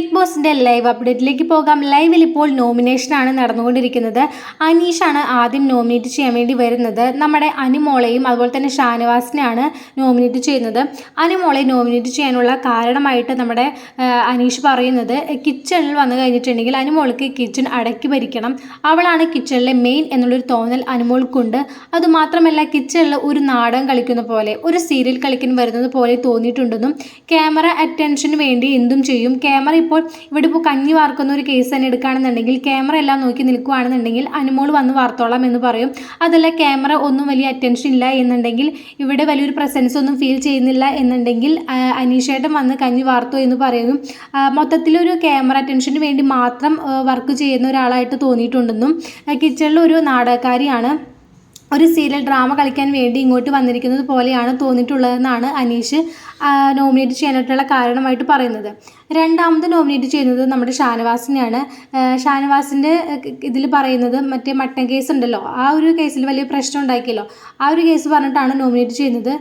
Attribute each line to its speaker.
Speaker 1: Big ബോസിന്റെ live അപ്ഡേറ്റിലേക്ക് പോകാം. ലൈവിൽ ഇപ്പോൾ നോമിനേഷനാണ് നടന്നുകൊണ്ടിരിക്കുന്നത്. അനീഷാണ് ആദ്യം നോമിനേറ്റ് ചെയ്യാൻ വേണ്ടി വരുന്നത്. നമ്മുടെ അനുമോളെയും അതുപോലെ തന്നെ ഷാനവാസിനെയാണ് നോമിനേറ്റ് ചെയ്യുന്നത്. അനുമോളെ നോമിനേറ്റ് ചെയ്യാനുള്ള കാരണമായിട്ട് നമ്മുടെ അനീഷ് പറയുന്നത് കിച്ചണിൽ വന്നു കഴിഞ്ഞിട്ടുണ്ടെങ്കിൽ അനുമോൾക്ക് കിച്ചൺ അടക്കി ഭരിക്കണം. അവളാണ് കിച്ചണിലെ മെയിൻ എന്നുള്ളൊരു തോന്നൽ അനുമോൾക്കുണ്ട്. അതുമാത്രമല്ല കിച്ചണിൽ ഒരു നാടകം കളിക്കുന്ന പോലെ ഒരു സീരിയൽ കളിക്കാൻ വരുന്നത് പോലെ തോന്നിയിട്ടുണ്ടെന്നും ക്യാമറ അറ്റൻഷന് വേണ്ടി എന്തും ചെയ്യും. ക്യാമറ ഇപ്പോൾ ഇവിടെ ഇപ്പോൾ കഞ്ഞി വാർക്കുന്ന ഒരു കേസ് തന്നെ എടുക്കുകയാണെന്നുണ്ടെങ്കിൽ ക്യാമറ എല്ലാം നോക്കി നിൽക്കുകയാണെന്നുണ്ടെങ്കിൽ അനുമോൾ വന്ന് വാർത്തോളാം എന്ന് പറയും. അതല്ല ക്യാമറ ഒന്നും വലിയ അറ്റൻഷൻ ഇല്ല എന്നുണ്ടെങ്കിൽ ഇവിടെ വലിയൊരു പ്രസൻസ് ഒന്നും ഫീൽ ചെയ്യുന്നില്ല എന്നുണ്ടെങ്കിൽ അനീഷേട്ടം വന്ന് കഞ്ഞി വാർത്തു എന്ന് പറയുന്നു ആ, മൊത്തത്തിലൊരു ക്യാമറ അറ്റൻഷന് വേണ്ടി മാത്രം വർക്ക് ചെയ്യുന്ന ഒരാളായിട്ട് തോന്നിയിട്ടുണ്ടെന്നും കിച്ചണിൽ ഒരു നാടകക്കാരിയാണ് ഒരു സീരിയൽ ഡ്രാമ കളിക്കാൻ വേണ്ടി ഇങ്ങോട്ട് വന്നിരിക്കുന്നത് പോലെയാണ് തോന്നിയിട്ടുള്ളതെന്നാണ് അനീഷ് നോമിനേറ്റ് ചെയ്യാനായിട്ടുള്ള കാരണമായിട്ട് പറയുന്നത്. രണ്ടാമത് നോമിനേറ്റ് ചെയ്യുന്നത് നമ്മുടെ ഷാനവാസിനെയാണ്. ഷാനവാസിന്റെ ഇതിൽ പറയുന്നത് മറ്റേ മട്ടൻ കേസ് ഉണ്ടല്ലോ. ആ ഒരു കേസിൽ വലിയ പ്രശ്നം ഉണ്ടാക്കിയല്ലോ ആ ഒരു കേസ് പറഞ്ഞിട്ടാണ് നോമിനേറ്റ് ചെയ്യുന്നത്.